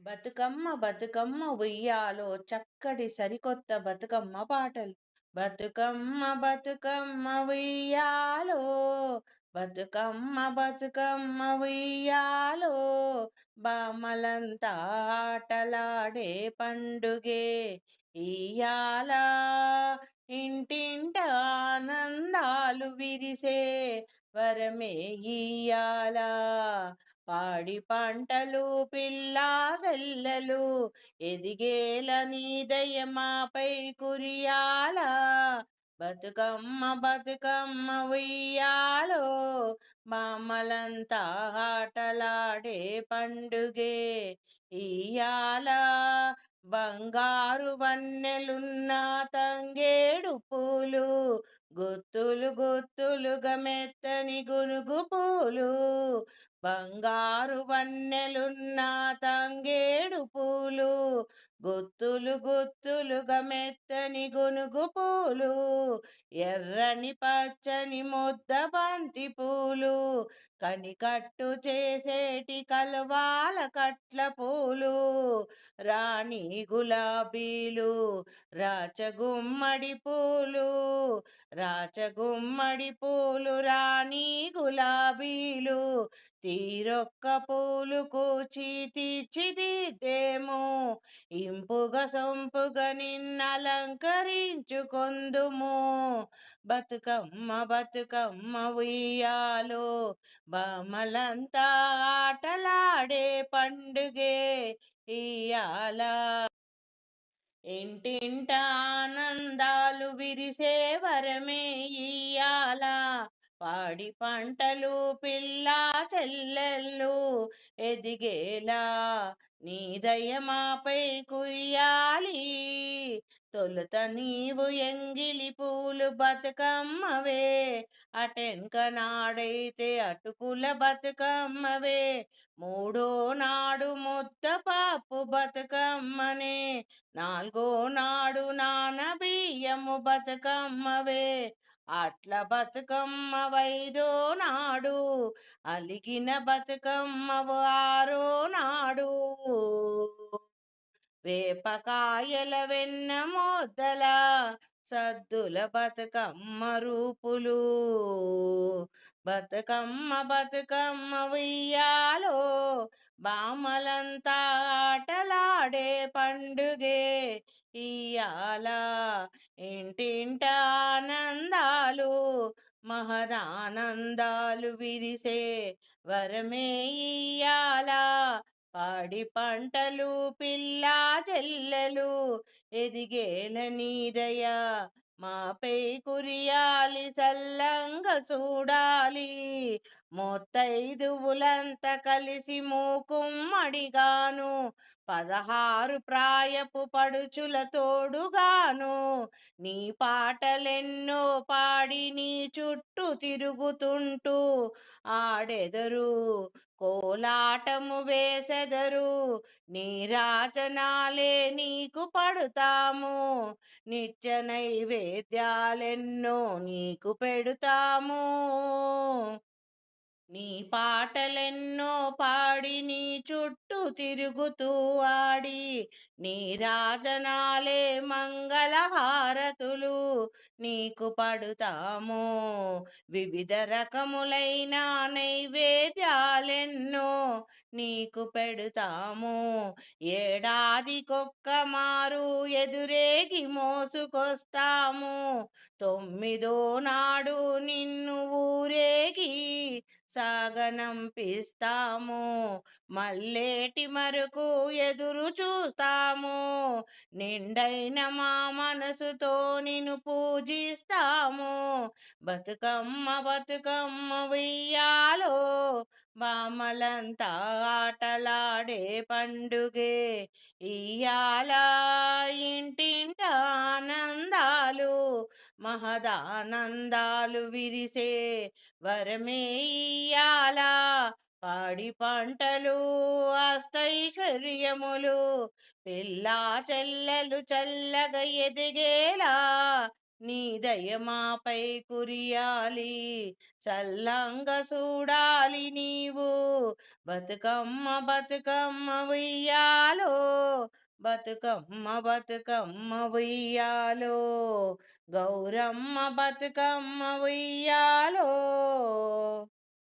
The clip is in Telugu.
బతుకమ్మ బతుకమ్మ ఉయ్యాలో చక్కటి సరికొత్త బతుకమ్మ పాటలు. బతుకమ్మ బతుకమ్మ ఉయ్యాలో బతుకమ్మ బతుకమ్మ ఉయ్యాలో బామలంతా ఆటలాడే పండుగే. ఇయ్యాల ఇంటింట ఆనందాలు విరిసే వరమే ఇయ్యాలా. పాడి పంటలు పిల్లా సెల్లలు ఎదిగేల నీ దయమాపై కురియాల. బతుకమ్మ బతుకమ్మ ఉయ్యాలో మామలంతా ఆటలాడే పండుగే. ఇయ్యాల బంగారు వన్నెలున్న తంగేడు పూలు గుత్తులు గుత్తులుగా మెత్తని గునుగు పూలు. బంగారు వన్నెలున్న తంగేడు పూలు గుత్తులు గుత్తులుగా మెత్తని గునుగు పూలు ఎర్రని పచ్చని ముద్ద బంతి పూలు కనికట్టు చేసేటి కలవాల కట్ల పూలు రాణి గులాబీలు రాచగుమ్మడి పూలు రాచగుమ్మడి పూలు రాణి గులాబీలు తీరొక్క పూలు కూచి తీర్చిదిద్దేమో ఇంపుగా సొంపుగా నిన్నలంకరించుకొందుము. బతుకమ్మ బతుకమ్మ ఉయ్యాలో బామలంతా ఆటలాడే పండుగే ఇయ్యాల. ఇంటింట ఆనందాలు విరిసే వరమే ఇయ్యాల. పాడి పంటలు పిల్ల చెల్లెళ్ళు ఎదిగేలా. నీ దయమాపై కురియాలి. తొలుత నీవు ఎంగిలి పూలు బతుకమ్మవే. అటెంక నాడైతే అటుకుల బతుకమ్మవే. మూడో నాడు ముద్ద పాపు బతుకమ్మనే. నాలుగో నాడు నాన బియ్యము బతుకమ్మవే. అట్ల బతుకమ్మ వైదో నాడు అలిగిన బతుకమ్మవు ఆరో నాడు. వేపకాయల వెన్న మోతల సద్దుల బతుకమ్మ రూపులు. బతుకమ్మ బతుకమ్మ వెయ్యాలో బామలంతా ఆటలాడే పండుగే. ఇయ్యాల ఇంటింట ఆనందాలు మహదానందాలు విరిసే వరమే ఇయ్యాల పాడి పంటలు పిల్ల చెల్లెలు ఎదిగేన నీదయ మాపై కురియాలి చల్లంగా చూడాలి మొత్తైదువులంత కలిసి మూకుమ్మడిగాను. పదహారు ప్రాయపు పడుచుల తోడుగాను. నీ పాటలెన్నో పాడి నీ చుట్టూ తిరుగుతుంటూ. ఆడెదరు కోలాటము వేసెదరు. నీ రాచనాలే నీకు పడుతాము. నిత్య నైవేద్యాలెన్నో నీకు పెడుతాము. నీ పాటలెన్నో పాడి నీ చుట్టూ తిరుగుతూ ఆడి నీ రాజనాలే మంగళహారతులు నీకు పడుతాము. వివిధ రకములైన నైవేద్యాలెన్నో నీకు పెడుతాము. ఏడాదికొక్క మారు ఎదురేగి మోసుకొస్తాము. తొమ్మిదో నాడు నిన్ను ఊరేగి సాగనంపిస్తాము. మల్లేటి మరకు ఎదురు చూస్తాము. నిండైన మా మనసుతో నిన్ను పూజిస్తాము. బతుకమ్మ బతుకమ్మ వెయ్యాలో బామలంతా ఆటలాడే పండుగే. ఇయ్యాల మహదానందాలు విరిసే వరమే పాడి పంటలు అష్టైశ్వర్యములు పిల్లా చెల్లెలు చల్లగా ఎదిగేలా. నీ దయమాపై కురియాలి చల్లంగా చూడాలి నీవు. బతుకమ్మ బతుకమ్మ వెయ్యాలో బతుకమ్మ బతుకమ్మ ఉయ్యాలో గౌరమ్మ బతుకమ్మ ఉయ్యాలో.